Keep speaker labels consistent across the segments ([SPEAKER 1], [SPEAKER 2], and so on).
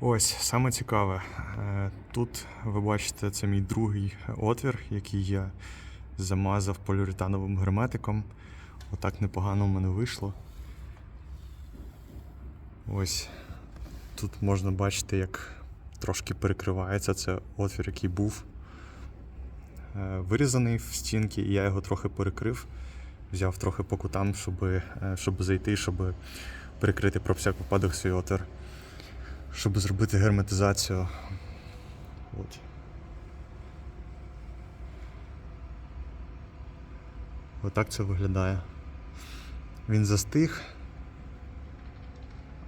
[SPEAKER 1] Ось саме цікаве. Е, Тут ви бачите, це мій другий отвір, який я замазав поліуретановим герметиком. Отак непогано в мене вийшло. Ось тут можна бачити, як трошки перекривається це отвір, який був е, вирізаний в стінки, і я його трохи перекрив. Взяв трохи по кутам, щоб, е, щоб зайти, щоб перекрити про всяк випадок свій отвір щоб зробити герметизацію. От. Отак це виглядає. Він застиг,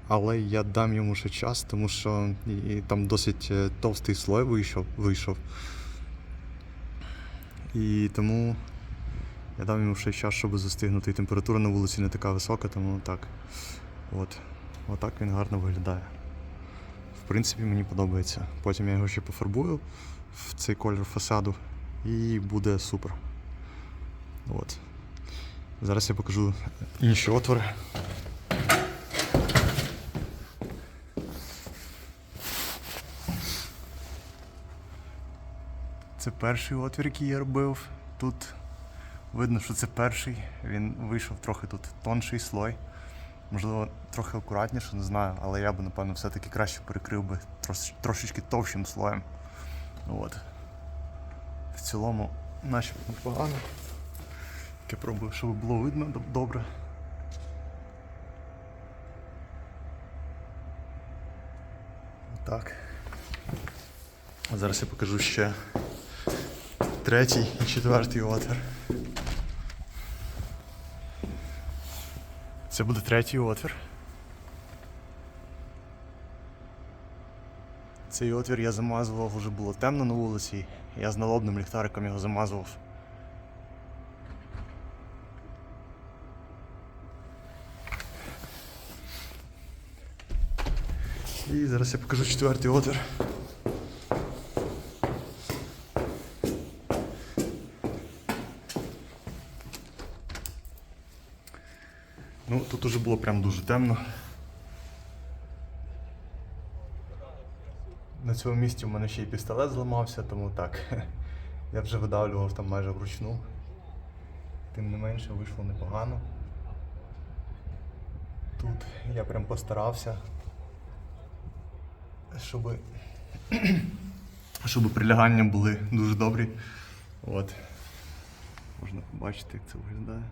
[SPEAKER 1] але я дам йому ще час, тому що і, там досить е, товстий слой вийшов, вийшов. І тому я дам йому ще час, щоб застигнути. І температура на вулиці не така висока, тому так. От. Отак він гарно виглядає. Принципі, мені подобається. Потім я його ще пофарбую в цей колір фасаду і буде супер. От. Зараз я покажу інші отвори. Це перший отвір, який я робив. Тут видно, що це перший. Він вийшов трохи тут тонший слой. Можливо, трохи акуратніше, не знаю, але я би, напевно, все-таки краще перекрив би трош, трошечки товщим слоєм. От. В цілому, начебто непогано. Я пробую, щоб було видно добре. Так. Зараз я покажу ще третій і четвертий отвір. Це буде третій отвір. Цей отвір я замазував, вже було темно на вулиці. Я з налобним ліхтариком його замазував. І зараз я покажу четвертий отвір. Ну, тут уже було прям дуже темно. На цьому місці у мене ще й пістолет зламався, тому так. Я вже видавлював там майже вручну. Тим не менше вийшло непогано. Тут я прям постарався, щоб, щоб прилягання були дуже добрі. От. Можна побачити, як це виглядає.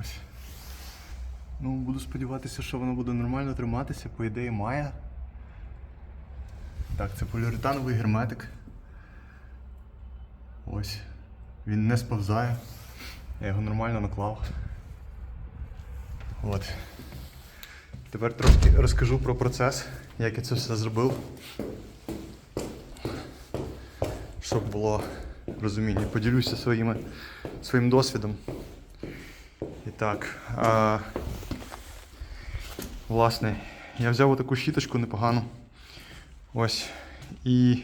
[SPEAKER 1] Ось. Ну, буду сподіватися, що воно буде нормально триматися, по ідеї має. Так, це поліуретановий герметик. Ось. Він не сповзає. Я його нормально наклав. От. Тепер трошки розкажу про процес, як я це все зробив. Щоб було розуміння. Поділюся своїми, своїм досвідом. І так. А, власне, я взяв отаку щіточку непогану. Ось. І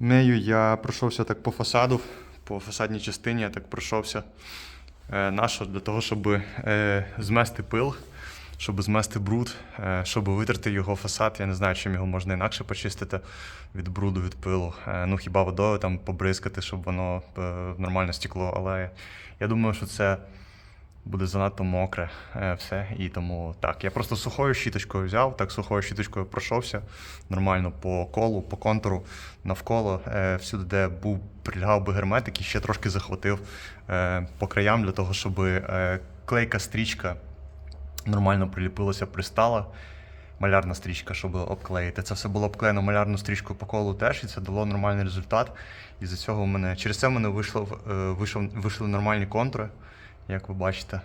[SPEAKER 1] нею я пройшовся так по фасаду, по фасадній частині я так пройшовся. Е, нащо? Для того, щоб е, змести пил, щоб змести бруд, е, щоб витерти його фасад. Я не знаю, чим його можна інакше почистити від бруду, від пилу. Е, ну хіба водою там побризкати, щоб воно е, нормально стекло. Але я думаю, що це буде занадто мокре е, все. І тому так. Я просто сухою щіточкою взяв, так сухою щіточкою пройшовся нормально по колу, по контуру, навколо, е, всюди, де був прилягав би герметик, і ще трошки захватив е, по краям для того, щоб клейка стрічка нормально приліпилася, пристала. Малярна стрічка, щоб обклеїти. Це все було обклеєно малярною стрічкою по колу теж, і це дало нормальний результат. І за цього в мене через це в мене вийшло, вийшов, вийшли нормальні контури, як ви бачите.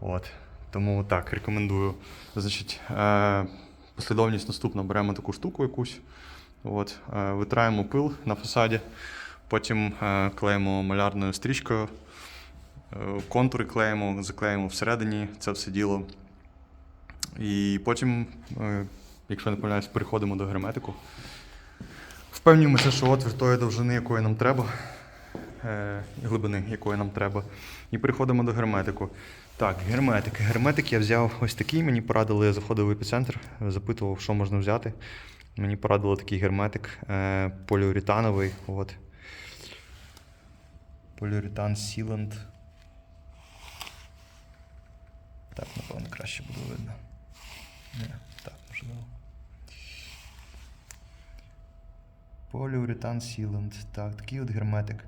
[SPEAKER 1] От. Тому так, рекомендую. Значить, е, послідовність наступна: беремо таку штуку якусь, от, е, витираємо пил на фасаді, потім е, клеїмо малярною стрічкою, е, контури клеїмо, заклеїмо всередині це все діло. І потім, е, якщо не помиляюсь, переходимо до герметику. Впевнюємося, що отвір тої довжини, якої нам треба, глибини, якої нам треба. І переходимо до герметику. Так, герметик. Герметик я взяв ось такий. Мені порадили, я заходив в епіцентр, запитував, що можна взяти. Мені порадили такий герметик е, поліуретановий. От. Поліуретан Sealant. Так, напевно, краще буде видно. Не, так, можливо. Поліуретан Sealant. Так, такий от герметик.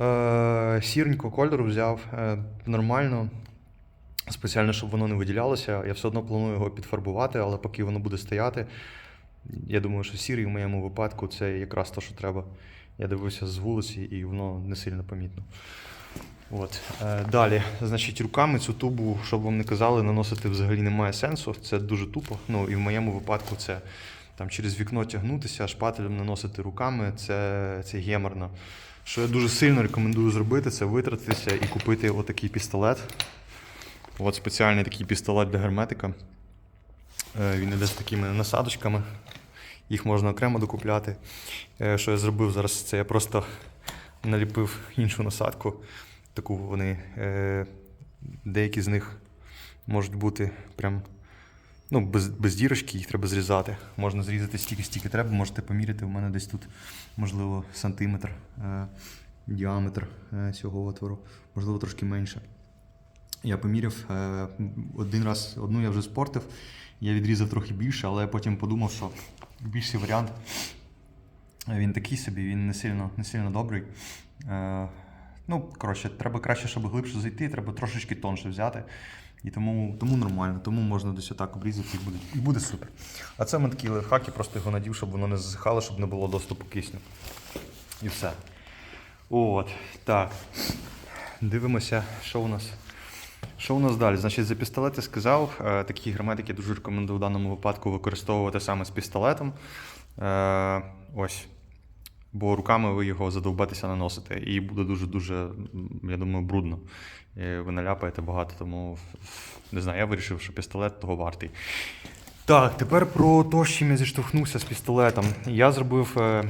[SPEAKER 1] Е, сіренького кольору взяв е, нормально. Спеціально, щоб воно не виділялося. Я все одно планую його підфарбувати, але поки воно буде стояти, я думаю, що сірий в моєму випадку це якраз те, що треба. Я дивився з вулиці і воно не сильно помітно. От. Е, далі, значить, руками цю тубу, щоб вам не казали, наносити взагалі немає сенсу. Це дуже тупо. Ну і в моєму випадку це там через вікно тягнутися, шпателем наносити руками, це, це геморно. Що я дуже сильно рекомендую зробити, це витратитися і купити отакий пістолет. От спеціальний такий пістолет для герметика. Е, Він іде з такими насадочками. Їх можна окремо докупляти. Е, Що я зробив зараз? Це я просто наліпив іншу насадку. Таку вони. е, Деякі з них можуть бути прям ну, без, без дірочки, їх треба зрізати. Можна зрізати стільки, стільки треба, можете поміряти. У мене десь тут, можливо, сантиметр е, діаметр е, цього отвору, можливо, трошки менше. Я поміряв е, один раз, одну я вже спортив, я відрізав трохи більше, але я потім подумав, що більший варіант він такий собі, він не сильно, не сильно добрий. Е, ну, коротше, треба краще, щоб глибше зайти, треба трошечки тонше взяти. І тому, тому нормально, тому можна десь отак обрізати і буде, і буде супер. А це в мене такий лайфхак, я просто його надів, щоб воно не засихало, щоб не було доступу кисню. І все. От, так. Дивимося, що у нас. Що у нас далі? Значить, за пістолет я сказав, е, такі герметики дуже рекомендую в даному випадку використовувати саме з пістолетом. Е, ось. Бо руками ви його задовбетеся наносите, і буде дуже-дуже, я думаю, брудно. І ви наляпаєте багато, тому не знаю, я вирішив, що пістолет того вартий. Так, тепер про те, з чим я зіштовхнувся з пістолетом. Я зробив. е,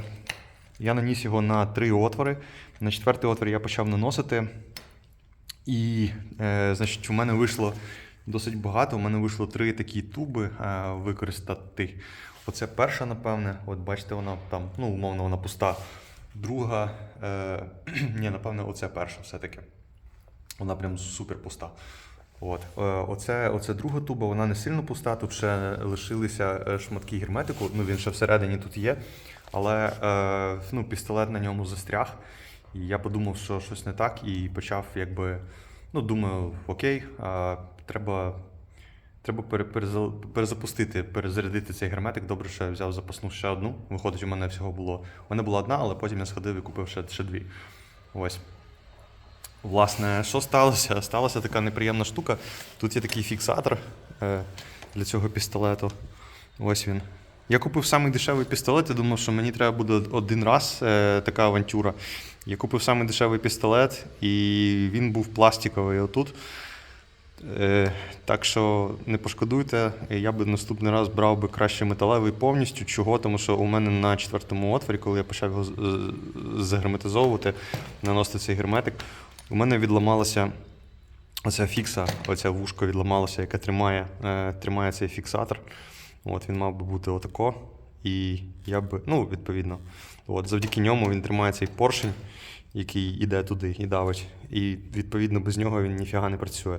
[SPEAKER 1] Я наніс його на три отвори. На четвертий отвір я почав наносити. І, е, значить, у мене вийшло досить багато. У мене вийшло три такі туби е, використати. Оце перша, напевне. От бачите, вона там, ну, умовно, вона пуста. Друга, е, ні, напевне, оце перша все-таки. Вона прям супер пуста. От. Е, Оце, оце друга туба, вона не сильно пуста. Тут ще лишилися е, шматки герметику. Ну, він ще всередині тут є. Але е, ну, пістолет на ньому застряг. І я подумав, що щось не так, і почав, якби, ну, думаю, окей, а, треба, треба перезапустити, перезарядити цей герметик. Добре, що я взяв запасну ще одну. Виходить, у мене всього було. Мене була одна, але потім я сходив і купив ще, ще дві. Ось. Власне, що сталося? Сталася така неприємна штука. Тут є такий фіксатор е, для цього пістолету. Ось він. Я купив самий дешевий пістолет і думав, що мені треба буде один раз е, така авантюра. Я купив самий дешевий пістолет, і він був пластиковий отут. Е, так що не пошкодуйте, я би наступний раз брав би краще металевий повністю. Чого? Тому що у мене на четвертому отворі, коли я почав його загерметизовувати, наносити цей герметик, у мене відламалася оця фікса, оця вушко відламалося, яке тримає, е, тримає цей фіксатор. От він мав би бути отако. І я би, ну, відповідно, от, завдяки ньому він тримає цей поршень, який іде туди і давить. І відповідно без нього він ніфіга не працює.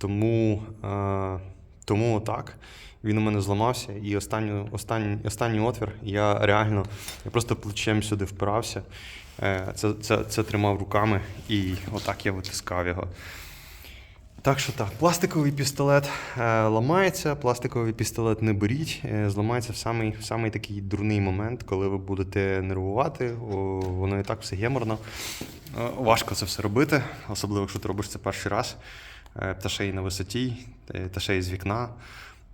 [SPEAKER 1] Тому, е, тому так. Він у мене зламався, і останню, останній, останній отвір я реально я просто плечем сюди впирався. Е, Це, це, це тримав руками, і отак я витискав його. Так що так, пластиковий пістолет е, ламається, пластиковий пістолет не беріть. Зламається в самий, в самий такий дурний момент, коли ви будете нервувати, о, воно і так все геморно. Важко це все робити, особливо якщо ти робиш це перший раз. Е, та ще й на висоті, е, та ще й з вікна.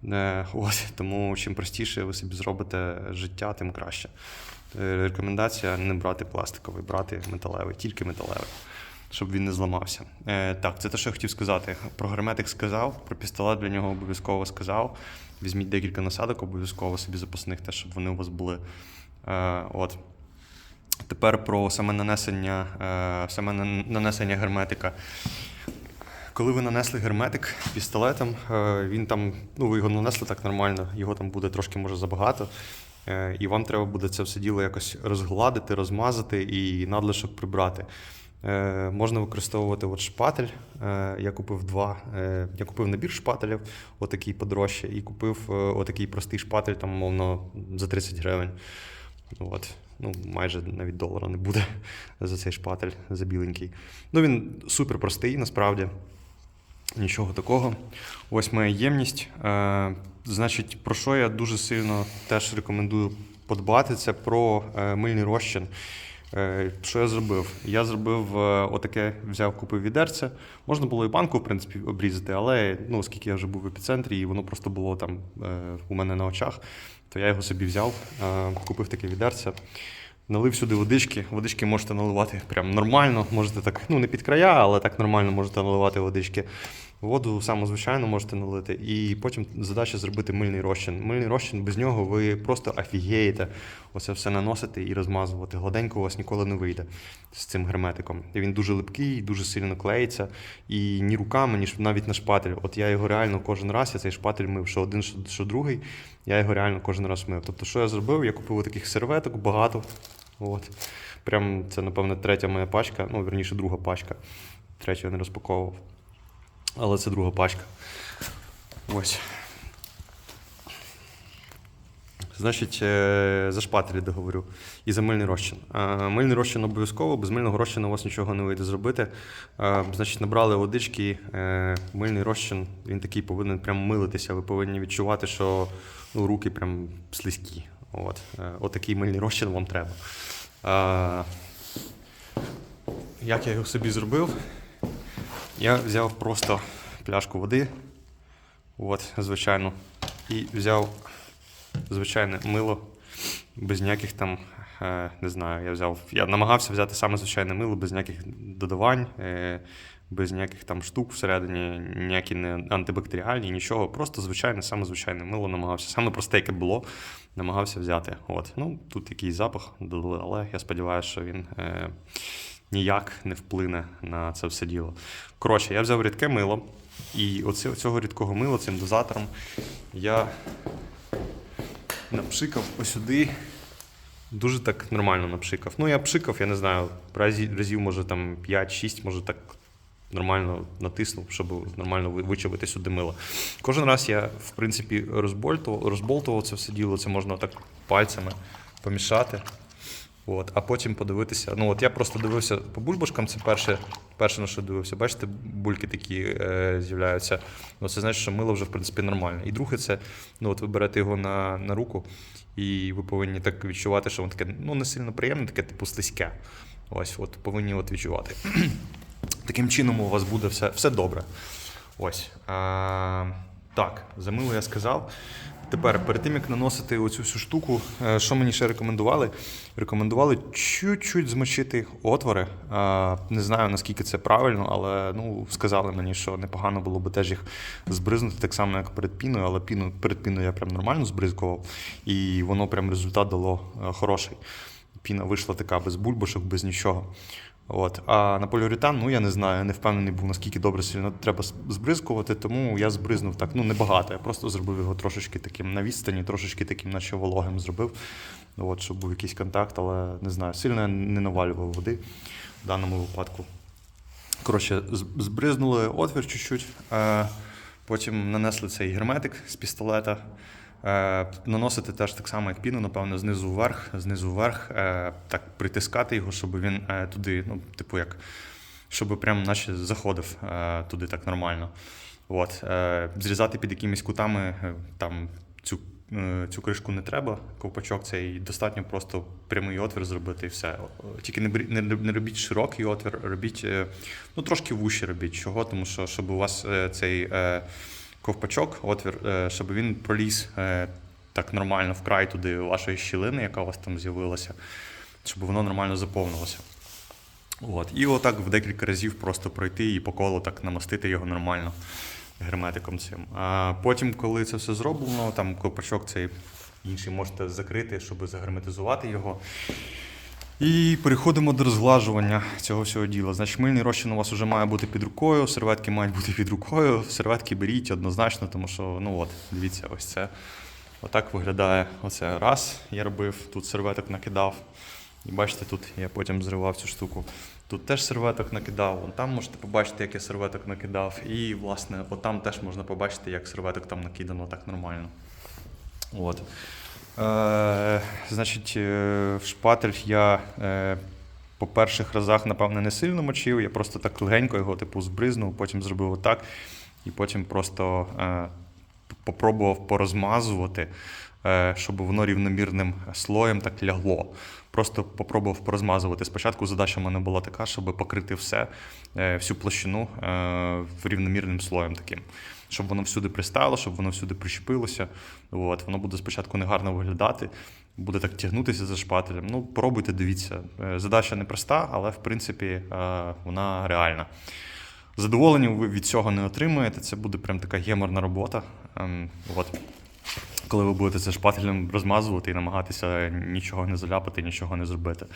[SPEAKER 1] Е, ось, тому чим простіше ви собі зробите життя, тим краще. Рекомендація не брати пластиковий, брати металевий, тільки металевий щоб він не зламався. Так, це те, що я хотів сказати. Про герметик сказав, про пістолет для нього обов'язково сказав. Візьміть декілька насадок, обов'язково собі запасних, те, щоб вони у вас були. От. Тепер про саме нанесення, саме нанесення герметика. Коли ви нанесли герметик пістолетом, е, він там, ну ви його нанесли так нормально, його там буде трошки може забагато. Е, І вам треба буде це все діло якось розгладити, розмазати і надлишок прибрати. Е, Можна використовувати от шпатель. Я купив два. Я купив набір шпателів, отакий подорожче, і купив отакий простий шпатель, там, мовно, за 30 гривень. От. Ну, майже навіть долара не буде за цей шпатель, за біленький. Ну, він супер простий, насправді. Нічого такого. Ось моя ємність. Е, значить, про що я дуже сильно теж рекомендую подбати, це про е, мильний розчин. Е, що я зробив? Я зробив отаке, взяв, купив відерце. Можна було і банку, в принципі, обрізати, але ну, оскільки я вже був в епіцентрі, і воно просто було там у мене на очах, то я його собі взяв, купив таке відерце. Налив сюди водички. Водички можете наливати прям нормально. Можете так, ну не під края, але так нормально можете наливати водички. Воду саму звичайно можете налити. І потім задача зробити мильний розчин. Мильний розчин без нього ви просто офігієте. Оце все наносити і розмазувати. Гладенько у вас ніколи не вийде з цим герметиком. Він дуже липкий, дуже сильно клеїться. І ні руками, ні навіть на шпатель. От я його реально кожен раз, я цей шпатель мив, що один, що другий. Я його реально кожен раз мив. Тобто, що я зробив? Я купив таких серветок багато. От. Прям це, напевно, третя моя пачка, ну, верніше, друга пачка. Третю я не розпаковував. Але це друга пачка. Ось. Значить, е, за шпателі договорю. І за мильний розчин. Е, Мильний розчин обов'язково, без мильного розчину у вас нічого не вийде зробити. Е, Значить, набрали водички, мильний розчин, він такий повинен прям милитися. Ви повинні відчувати, що ну, руки прям слизькі. От. Е, Отакий мильний розчин вам треба. Як я його собі зробив? Я взяв просто пляшку води, от, звичайно, і взяв звичайне мило, без ніяких там, е, не знаю, я взяв. Я намагався взяти саме звичайне мило, без ніяких додавань, е, без ніяких там штук всередині, ніякі не антибактеріальні, нічого. Просто звичайне, саме звичайне мило намагався. Саме просте, яке було, намагався взяти. От. Ну, тут якийсь запах але я сподіваюся, що він. Е, ніяк не вплине на це все діло. Коротше, я взяв рідке мило, і оце, цього рідкого мила цим дозатором я напшикав осюди. Дуже так нормально напшикав. Ну, я пшикав, я не знаю, разів, разів може там 5-6, може так нормально натиснув, щоб нормально ви- вичавити сюди мило. Кожен раз я, в принципі, розбольтував, розболтував це все діло, це можна так пальцями помішати. От, а потім подивитися. Ну, от я просто дивився по бульбашкам, це перше, перше на що дивився. Бачите, бульки такі е, з'являються. Ну, це значить, що мило вже в принципі нормальне. І друге, це ну, от ви берете його на, на руку, і ви повинні так відчувати, що воно таке ну, не сильно приємне, таке типу слизьке. Ось, от повинні от відчувати. Таким чином у вас буде все, все добре. Ось. А, так, за мило я сказав. Тепер, перед тим як наносити оцю всю штуку, е, що мені ще рекомендували? Рекомендували чуть-чуть змочити отвори. Не знаю наскільки це правильно, але ну, сказали мені, що непогано було би теж їх збризнути, так само, як перед піною, але піну, перед піною я прям нормально збризкував, і воно прям результат дало е, хороший. Піна вийшла така без бульбашок, без нічого. От. А на поліуретан, ну я не знаю, не впевнений був, наскільки добре сильно треба збризкувати, тому я збризнув так, ну небагато. Я просто зробив його трошечки таким на відстані, трошечки таким, наче вологим зробив. От, щоб був якийсь контакт, але не знаю, сильно я не навалював води в даному випадку. Коротше, збризнули отвір чуть-чуть, е, потім нанесли цей герметик з пістолета. Е, наносити теж так само, як піну, напевно, знизу вверх, знизу вверх, е, так притискати його, щоб він е, туди, ну, типу, як, щоб прям наче заходив туди так нормально. От, зрізати під якимись кутами там цю, цю кришку не треба, ковпачок цей достатньо просто прямий отвір зробити і все. Тільки не, не, не робіть широкий отвір, робіть ну, трошки вущий робіть. Чого? Тому що щоб у вас цей ковпачок, отвір, е, щоб він проліз е, так нормально вкрай туди вашої щілини, яка у вас там з'явилася, щоб воно нормально заповнилося. От. І отак в декілька разів просто пройти і по колу так намастити його нормально. герметиком цим. А потім, коли це все зроблено, там ковпачок цей інший можете закрити, щоб загерметизувати його. І переходимо до розглажування цього всього діла. Значить, мильний розчин у вас вже має бути під рукою, серветки мають бути під рукою. Серветки беріть однозначно, тому що, ну от, дивіться, ось це. Отак виглядає оце раз. Я робив, тут серветок накидав. І бачите, тут я потім зривав цю штуку. Тут теж серветок накидав. Вон там можете побачити, як я серветок накидав. І, власне, отам теж можна побачити, як серветок там накидано так нормально. От. Е, значить, е, в шпатель я е, по перших разах, напевно, не сильно мочив. Я просто так легенько його типу збризнув, потім зробив отак, і потім просто е, попробував порозмазувати, е, щоб воно рівномірним слоєм так лягло. Просто попробував порозмазувати. Спочатку задача в мене була така, щоб покрити все, е, всю площину е, рівномірним слоєм таким. Щоб воно всюди пристало, щоб воно всюди прищепилося. От, воно буде спочатку негарно виглядати, буде так тягнутися за шпателем. Ну, пробуйте, дивіться. Е, Задача непроста, але в принципі е, вона реальна. Задоволення ви від цього не отримаєте. Це буде прям така геморна робота. Ем, От. Коли ви будете це шпателем розмазувати і намагатися нічого не заляпати, нічого не зробити.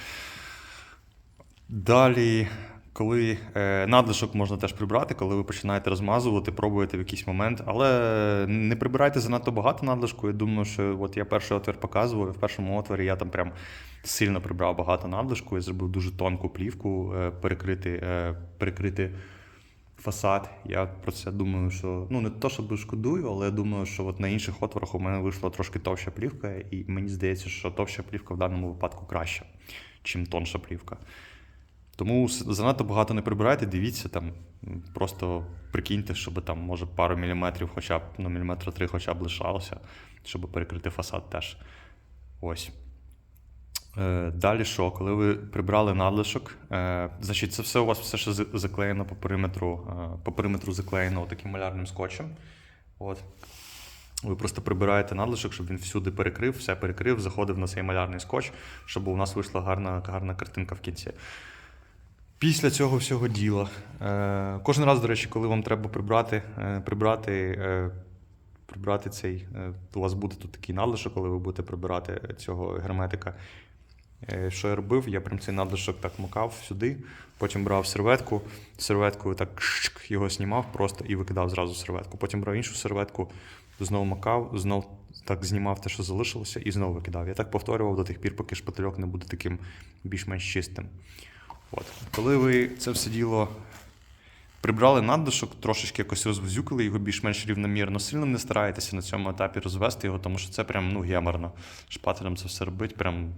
[SPEAKER 1] Далі, коли е, надлишок можна теж прибрати, коли ви починаєте розмазувати, пробуєте в якийсь момент, але не прибирайте занадто багато надлишку. Я думаю, що от я перший отвір показував, і в першому отворі я там прям сильно прибрав багато надлишку. Я зробив дуже тонку плівку, е, перекрити, е, перекрити фасад. Я про це думаю, що ну не то, щоб шкодую, але я думаю, що от на інших отворах у мене вийшла трошки товща плівка, і мені здається, що товща плівка в даному випадку краща, чим тонша плівка. Тому занадто багато не прибирайте, дивіться там, просто прикиньте, щоб там, може, пару міліметрів, хоча б ну, міліметра три хоча б лишалося, щоб перекрити фасад теж. Ось. Е, Далі що, коли ви прибрали надлишок, е, значить, це все у вас все ще заклеєно по периметру, е, по периметру заклеєно таким малярним скотчем. От. Ви просто прибираєте надлишок, щоб він всюди перекрив, все перекрив, заходив на цей малярний скотч, щоб у нас вийшла гарна, гарна картинка в кінці. Після цього всього діла. Е, кожен раз, до речі, коли вам треба прибрати, е, прибрати, е, прибрати цей, у вас буде тут такий надлишок, коли ви будете прибирати цього герметика. Що я робив? Я прям цей надлишок так макав сюди, потім брав серветку, серветкою так його знімав просто і викидав зразу серветку. Потім брав іншу серветку, знову макав, знов так знімав те, що залишилося, і знову викидав. Я так повторював до тих пір, поки шпательок не буде таким більш-менш чистим. От. Коли ви це все діло прибрали наддишок, трошечки якось розвозюкали його більш-менш рівномірно, сильно не старайтеся на цьому етапі розвести його, тому що це прям ну, геморно. Шпателем це все робить, прям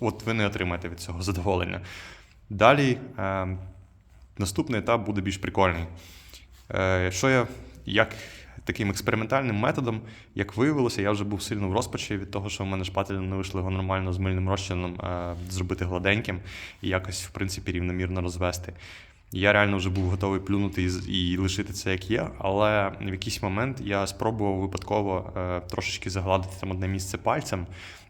[SPEAKER 1] от ви не отримаєте від цього задоволення. Далі е, наступний етап буде більш прикольний. Е, що я як таким експериментальним методом, як виявилося, я вже був сильно в розпачі від того, що в мене шпатель не вийшло його нормально з мильним розчином е, зробити гладеньким і якось, в принципі, рівномірно розвести. Я реально вже був готовий плюнути і лишити це як є, але в якийсь момент я спробував випадково е, трошечки загладити там одне місце пальцем,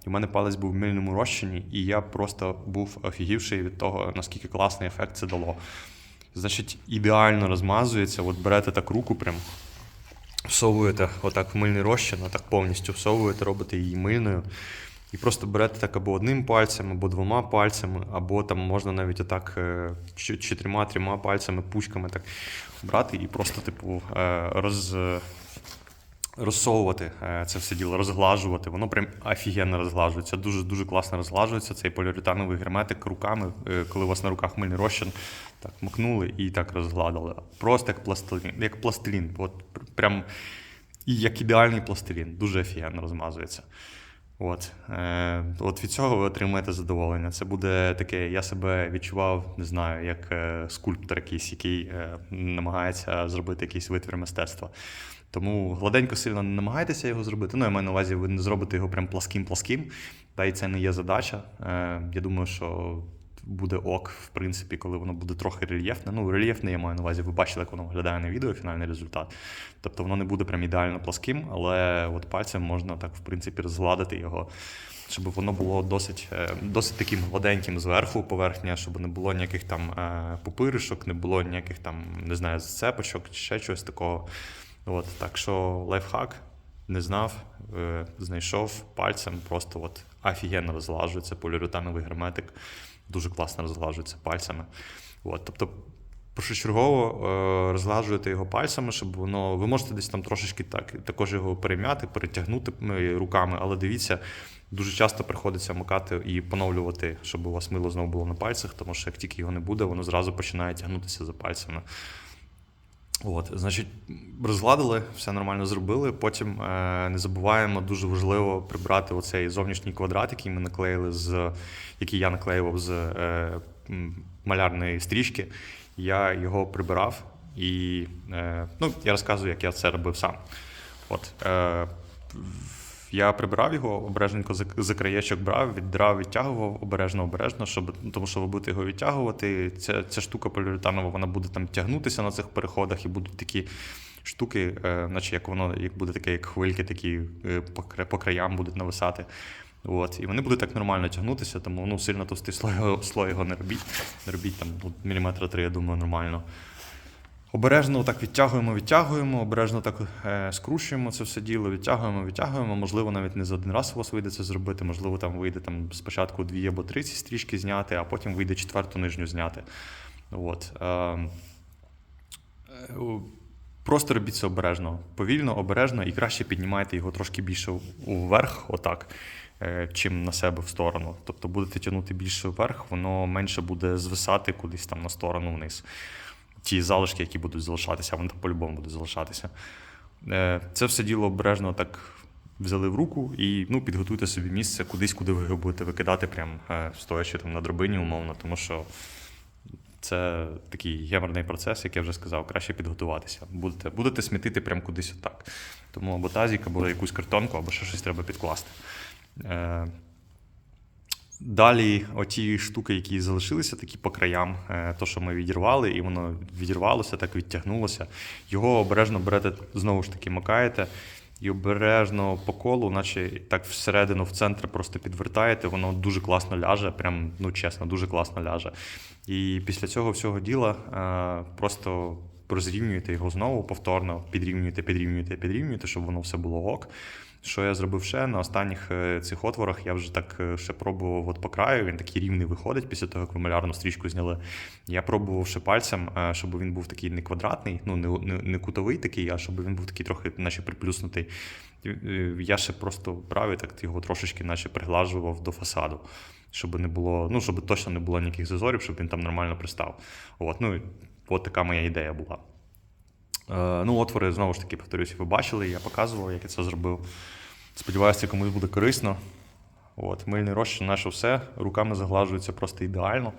[SPEAKER 1] і в мене палець був в мильному розчині, і я просто був офігівший від того, наскільки класний ефект це дало. Значить, ідеально розмазується. От берете так руку, прям всовуєте отак в мильний розчин, отак повністю всовуєте, робите її мильною. І просто берете так або одним пальцем, або двома пальцями, або там можна навіть отак е, чотирма-трьома пальцями, пучками так брати і просто, типу, е, роз, розсовувати е, це все діло, розглажувати. Воно прям офігенно розглажується. Дуже дуже класно розглажується. Цей поліуретановий герметик руками, е, коли у вас на руках мильний розчин, так макнули і так розгладили. Просто як пластилін, як пластилін. От прям і як ідеальний пластилін. Дуже офігенно розмазується. От, е, от від цього ви отримаєте задоволення. Це буде таке, я себе відчував, не знаю, як скульптор якийсь, який намагається зробити якийсь витвір мистецтва. Тому гладенько сильно не намагайтеся його зробити. Ну, я маю на увазі, ви не зробите його прям пласким-пласким, та й це не є задача. Е, я думаю, що буде ок, в принципі, коли воно буде трохи рельєфне. Ну, рельєфне я маю на увазі, ви бачили, як воно виглядає на відео, фінальний результат. Тобто воно не буде прям ідеально пласким, але от пальцем можна так, в принципі, розгладити його, щоб воно було досить, е, досить таким гладеньким зверху поверхня, щоб не було ніяких там е, пупиришок, не було ніяких там, не знаю, зцепочок чи ще чогось такого. От, так що лайфхак не знав, е, знайшов пальцем, просто от офігенно розглажується поліуретановий герметик, дуже класно розглажується пальцями. От, тобто, першочергово е, розглажуєте його пальцями, щоб воно. Ви можете десь там трошечки так, також його перем'яти, перетягнути е, руками, але дивіться, дуже часто приходиться макати і поновлювати, щоб у вас мило знову було на пальцях, тому що як тільки його не буде, воно зразу починає тягнутися за пальцями. От, значить, розгладили, все нормально зробили. Потім е, не забуваємо, дуже важливо прибрати оцей зовнішній квадрат, який ми наклеїли з який я наклеював з е, малярної стрічки. Я його прибирав і е, ну, я розказую, як я це робив сам. От, е, я прибирав його, обережненько за, краєчок брав, віддрав, відтягував обережно, обережно, щоб, тому що ви його відтягувати. Ця, ця штука поліуретанова, вона буде там тягнутися на цих переходах, і будуть такі штуки, е, наче як воно як буде таке, як хвильки, такі е, по, краям будуть нависати. От, і вони будуть так нормально тягнутися, тому ну, сильно товстий слой, слой його не робіть. Не робіть там ну, міліметра три, я думаю, нормально. Обережно так відтягуємо, відтягуємо, обережно так е, скручуємо це все діло, відтягуємо, відтягуємо. Можливо, навіть не за один раз у вас вийде це зробити. Можливо, там вийде там спочатку дві або три ці стрічки зняти, а потім вийде четверту нижню зняти. От. Е, е, просто робіть це обережно, повільно, обережно і краще піднімайте його трошки більше вверх, отак, чим на себе в сторону. Тобто будете тягнути більше вверх, воно менше буде звисати кудись там на сторону вниз ті залишки, які будуть залишатися, вони по-любому будуть залишатися. Е, Це все діло обережно так взяли в руку і ну, підготуйте собі місце кудись, куди ви його будете викидати, прям е, стоячи там на драбині, умовно, тому що це такий геморний процес, як я вже сказав, краще підготуватися. Будете, будете смітити прям кудись отак. Тому або тазик, або якусь картонку, або ще щось треба підкласти. Е, Далі, оті штуки, які залишилися, такі по краям, е, то, що ми відірвали, і воно відірвалося, так відтягнулося. Його обережно берете, знову ж таки, макаєте і обережно по колу, наче так всередину, в центр просто підвертаєте, воно дуже класно ляже, прям, ну чесно, дуже класно ляже. І після цього всього діла е, просто розрівнюєте його знову повторно, підрівнюєте, підрівнюєте, підрівнюєте, щоб воно все було ок. Що я зробив ще на останніх е, цих отворах, я вже так е, ще пробував от по краю, він такий рівний виходить після того, як ви малярну стрічку зняли. Я пробував ще пальцем, е, щоб він був такий не квадратний, ну не, не, кутовий такий, а щоб він був такий трохи, наче приплюснутий. Я ще просто брав і так його трошечки наче приглажував до фасаду, щоб не було, ну щоб точно не було ніяких зазорів, щоб він там нормально пристав. От, ну, от така моя ідея була. Е, Ну, отвори, знову ж таки, повторюсь, ви бачили, я показував, як я це зробив. Сподіваюся, комусь буде корисно. От, мильний розчин, наше все. Руками заглажується просто ідеально.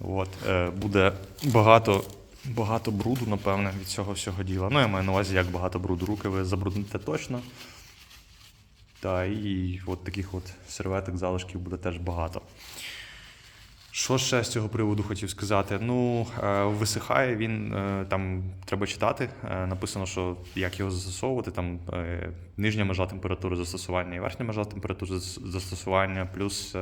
[SPEAKER 1] От, е, буде багато, багато бруду, напевне, від цього всього діла. Ну, я маю на увазі, як багато бруду. Руки ви забрудните точно. Та і от таких от серветок, залишків буде теж багато. Що ще з цього приводу хотів сказати? Ну, е, висихає він, е, там треба читати. Е, Написано, що як його застосовувати, там нижня межа температури застосування і верхня межа температури застосування. Плюс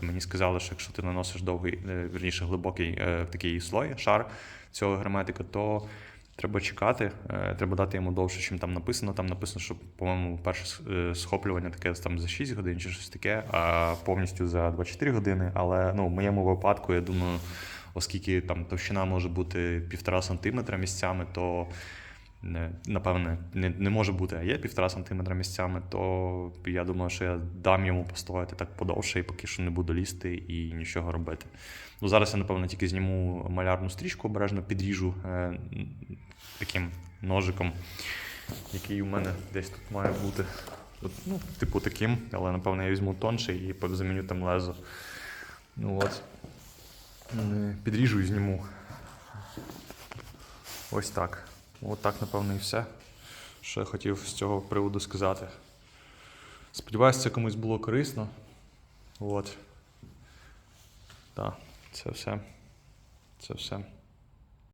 [SPEAKER 1] мені сказали, що якщо ти наносиш довгий, вірніше глибокий такий слой, шар цього герметика, то треба чекати, е, треба дати йому довше, чим там написано. Там написано, що, по-моєму, перше е, схоплювання таке там за 6 годин чи щось таке, а повністю за 24 години. Але ну, в моєму випадку, я думаю, оскільки там товщина може бути півтора сантиметра місцями, то не, напевне не, не може бути, а є півтора сантиметра місцями, то я думаю, що я дам йому постояти так подовше і поки що не буду лізти і нічого робити. Ну, зараз я, напевно, тільки зніму малярну стрічку, обережно підріжу е, таким ножиком, який у мене десь тут має бути. От, ну, типу таким, але напевно я візьму тонший і заміню там лезо. Ну от. Е, Підріжу і зніму. Ось так. От так, напевно, і все, що я хотів з цього приводу сказати. Сподіваюся, це комусь було корисно. От. Так, це все. Це все.